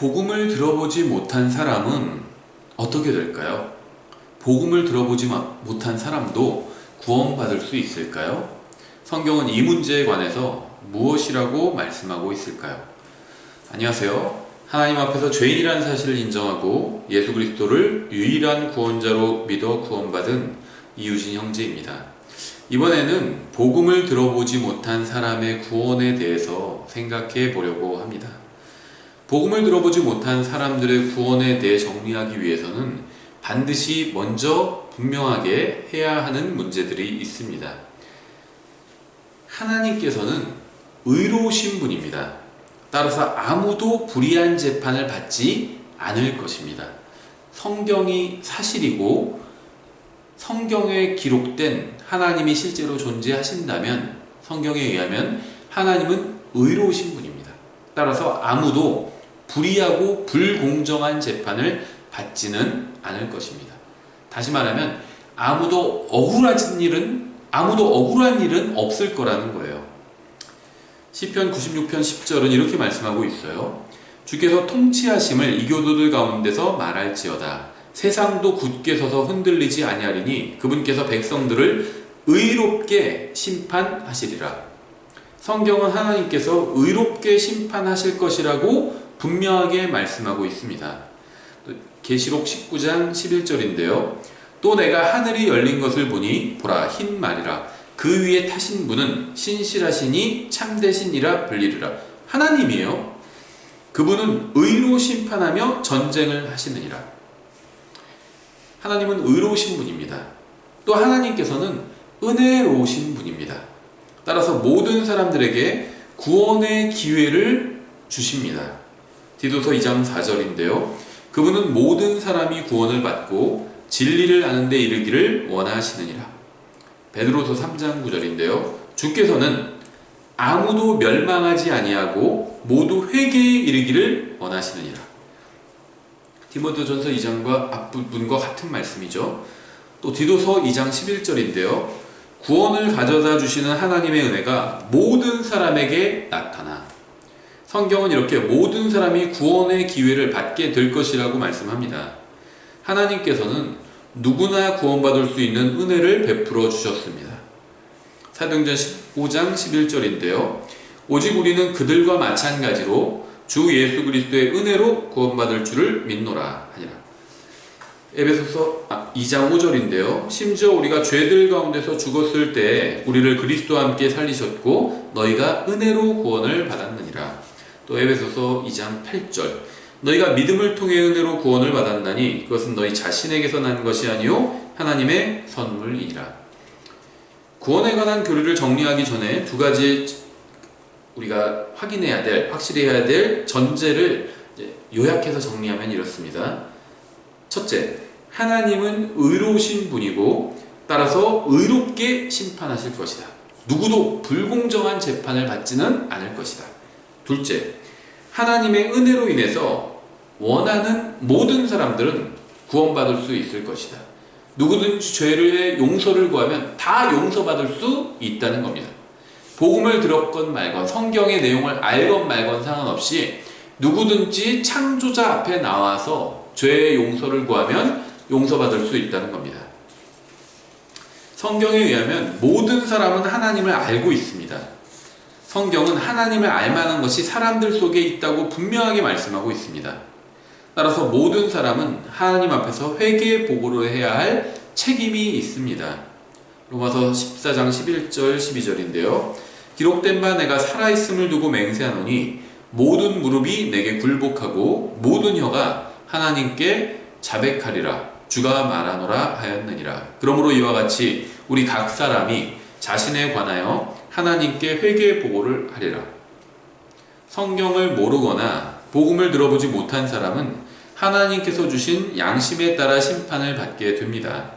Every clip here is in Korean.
복음을 들어보지 못한 사람은 어떻게 될까요? 복음을 들어보지 마- 못한 사람도 구원받을 수 있을까요? 성경은 이 문제에 관해서 무엇이라고 말씀하고 있을까요? 안녕하세요. 하나님 앞에서 죄인이라는 사실을 인정하고 예수 그리스도를 유일한 구원자로 믿어 구원받은 이유진 형제입니다. 이번에는 복음을 들어보지 못한 사람의 구원에 대해서 생각해 보려고 합니다. 복음을 들어보지 못한 사람들의 구원에 대해 정리하기 위해서는 반드시 먼저 분명하게 해야 하는 문제들이 있습니다. 하나님께서는 의로우신 분입니다. 따라서 아무도 불의한 재판을 받지 않을 것입니다. 성경이 사실이고 성경에 기록된 하나님이 실제로 존재하신다면 성경에 의하면 하나님은 의로우신 분입니다. 따라서 아무도 불의하고 불공정한 재판을 받지는 않을 것입니다. 다시 말하면 아무도 억울한 일은 아무도 억울한 일은 없을 거라는 거예요. 시편 96편 10절은 이렇게 말씀하고 있어요. 주께서 통치하심을 이교도들 가운데서 말할지어다. 세상도 굳게 서서 흔들리지 아니하리니 그분께서 백성들을 의롭게 심판하시리라. 성경은 하나님께서 의롭게 심판하실 것이라고 분명하게 말씀하고 있습니다. 계시록 19장 11절인데요. 또 내가 하늘이 열린 것을 보니 보라 흰 말이라 그 위에 타신 분은 신실하시니 참되신이라 불리리라. 하나님이에요. 그분은 의로 심판하며 전쟁을 하시느니라. 하나님은 의로우신 분입니다. 또 하나님께서는 은혜로우신 분입니다. 따라서 모든 사람들에게 구원의 기회를 주십니다. 디도서 2장 4절인데요. 그분은 모든 사람이 구원을 받고 진리를 아는 데 이르기를 원하시느니라. 베드로서 3장 9절인데요. 주께서는 아무도 멸망하지 아니하고 모두 회개에 이르기를 원하시느니라. 디모데전서 2장과 앞부분과 같은 말씀이죠. 또 디도서 2장 11절인데요. 구원을 가져다 주시는 하나님의 은혜가 모든 사람에게 나타나 성경은 이렇게 모든 사람이 구원의 기회를 받게 될 것이라고 말씀합니다. 하나님께서는 누구나 구원받을 수 있는 은혜를 베풀어 주셨습니다. 사도행전 15장 11절인데요. 오직 우리는 그들과 마찬가지로 주 예수 그리스도의 은혜로 구원받을 줄을 믿노라 하니라. 에베소서 2장 5절인데요. 심지어 우리가 죄들 가운데서 죽었을 때 우리를 그리스도와 함께 살리셨고 너희가 은혜로 구원을 받았느니라. 또 에베소서 2장 8절. 너희가 믿음을 통해 은혜로 구원을 받았나니 그것은 너희 자신에게서 난 것이 아니요 하나님의 선물이라. 구원에 관한 교리를 정리하기 전에 두 가지 우리가 확인해야 될, 확실히 해야 될 전제를 요약해서 정리하면 이렇습니다. 첫째, 하나님은 의로우신 분이고 따라서 의롭게 심판하실 것이다. 누구도 불공정한 재판을 받지는 않을 것이다. 둘째, 하나님의 은혜로 인해서 원하는 모든 사람들은 구원받을 수 있을 것이다. 누구든지 죄를 용서를 구하면 다 용서받을 수 있다는 겁니다. 복음을 들었건 말건 성경의 내용을 알건 말건 상관없이 누구든지 창조자 앞에 나와서 죄의 용서를 구하면 용서받을 수 있다는 겁니다. 성경에 의하면 모든 사람은 하나님을 알고 있습니다. 성경은 하나님을 알만한 것이 사람들 속에 있다고 분명하게 말씀하고 있습니다. 따라서 모든 사람은 하나님 앞에서 회개 보고를 해야 할 책임이 있습니다. 로마서 14장 11절 12절인데요. 기록된 바 내가 살아있음을 두고 맹세하노니 모든 무릎이 내게 굴복하고 모든 혀가 하나님께 자백하리라 주가 말하노라 하였느니라. 그러므로 이와 같이 우리 각 사람이 자신에 관하여 하나님께 회개 보고를 하리라. 성경을 모르거나 복음을 들어보지 못한 사람은 하나님께서 주신 양심에 따라 심판을 받게 됩니다.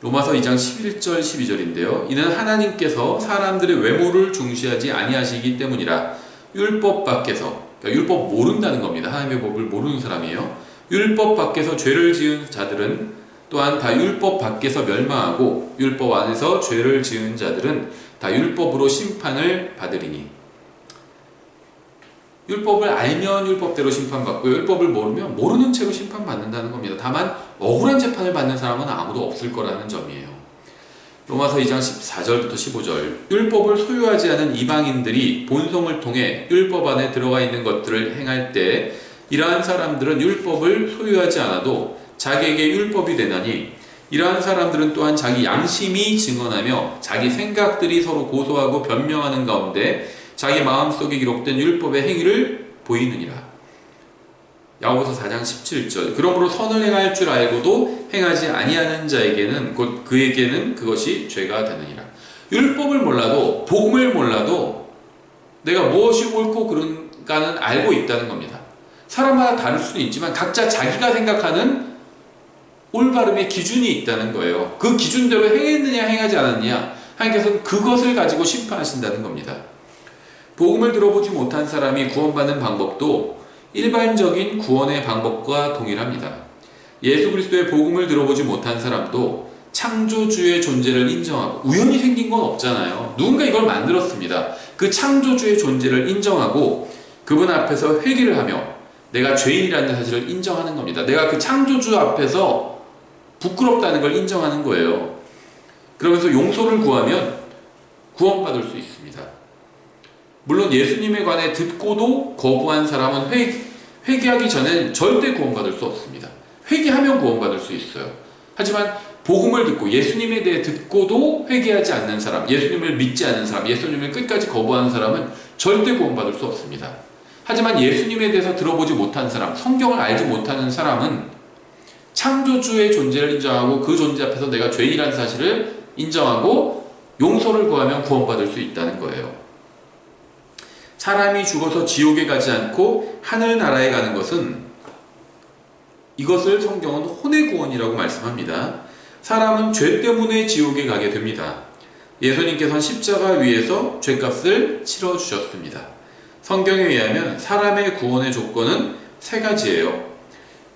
로마서 2장 11절 12절인데요. 이는 하나님께서 사람들의 외모를 중시하지 아니하시기 때문이라 율법 밖에서 그러니까 율법 모른다는 겁니다. 하나님의 법을 모르는 사람이에요. 율법 밖에서 죄를 지은 자들은 또한 다 율법 밖에서 멸망하고 율법 안에서 죄를 지은 자들은 다 율법으로 심판을 받으리니 율법을 알면 율법대로 심판받고 율법을 모르면 모르는 채로 심판받는다는 겁니다. 다만 억울한 재판을 받는 사람은 아무도 없을 거라는 점이에요. 로마서 2장 14절부터 15절 율법을 소유하지 않은 이방인들이 본성을 통해 율법 안에 들어가 있는 것들을 행할 때 이러한 사람들은 율법을 소유하지 않아도 자기에게 율법이 되나니 이러한 사람들은 또한 자기 양심이 증언하며 자기 생각들이 서로 고소하고 변명하는 가운데 자기 마음속에 기록된 율법의 행위를 보이느니라. 야고보서 4장 17절. 그러므로 선을 행할 줄 알고도 행하지 아니하는 자에게는 곧 그에게는 그것이 죄가 되느니라. 율법을 몰라도 복음을 몰라도 내가 무엇이 옳고 그른가는 알고 있다는 겁니다. 사람마다 다를 수는 있지만 각자 자기가 생각하는 올바름의 기준이 있다는 거예요. 그 기준대로 행했느냐 행하지 않았느냐 하나님께서는 그것을 가지고 심판하신다는 겁니다. 복음을 들어보지 못한 사람이 구원받는 방법도 일반적인 구원의 방법과 동일합니다. 예수 그리스도의 복음을 들어보지 못한 사람도 창조주의 존재를 인정하고 우연히 생긴 건 없잖아요. 누군가 이걸 만들었습니다. 그 창조주의 존재를 인정하고 그분 앞에서 회개를 하며 내가 죄인이라는 사실을 인정하는 겁니다. 내가 그 창조주 앞에서 부끄럽다는 걸 인정하는 거예요. 그러면서 용서를 구하면 구원받을 수 있습니다. 물론 예수님에 관해 듣고도 거부한 사람은 회, 회개하기 전엔 절대 구원받을 수 없습니다. 회개하면 구원받을 수 있어요. 하지만 복음을 듣고 예수님에 대해 듣고도 회개하지 않는 사람, 예수님을 믿지 않는 사람, 예수님을 끝까지 거부하는 사람은 절대 구원받을 수 없습니다. 하지만 예수님에 대해서 들어보지 못한 사람, 성경을 알지 못하는 사람은 창조주의 존재를 인정하고 그 존재 앞에서 내가 죄인이라는 사실을 인정하고 용서를 구하면 구원받을 수 있다는 거예요. 사람이 죽어서 지옥에 가지 않고 하늘나라에 가는 것은 이것을 성경은 혼의 구원이라고 말씀합니다. 사람은 죄 때문에 지옥에 가게 됩니다. 예수님께서는 십자가 위에서 죄값을 치러 주셨습니다. 성경에 의하면 사람의 구원의 조건은 세 가지예요.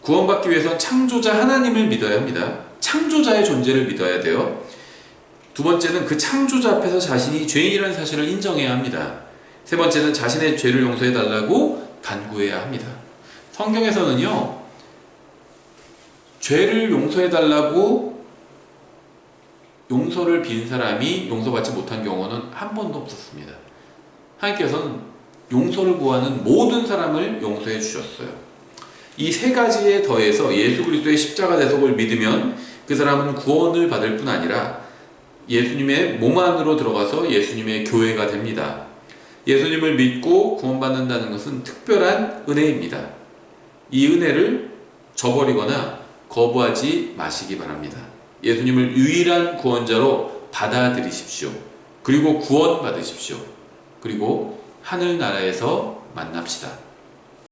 구원받기 위해서 창조자 하나님을 믿어야 합니다. 창조자의 존재를 믿어야 돼요. 두 번째는 그 창조자 앞에서 자신이 죄인이라는 사실을 인정해야 합니다. 세 번째는 자신의 죄를 용서해 달라고 간구해야 합니다. 성경에서는요, 죄를 용서해 달라고 용서를 빈 사람이 용서받지 못한 경우는 한 번도 없었습니다. 하나님께서는 용서를 구하는 모든 사람을 용서해 주셨어요. 이 세 가지에 더해서 예수 그리스도의 십자가 대속을 믿으면 그 사람은 구원을 받을 뿐 아니라 예수님의 몸 안으로 들어가서 예수님의 교회가 됩니다. 예수님을 믿고 구원받는다는 것은 특별한 은혜입니다. 이 은혜를 저버리거나 거부하지 마시기 바랍니다. 예수님을 유일한 구원자로 받아들이십시오. 그리고 구원받으십시오. 그리고 하늘나라에서 만납시다.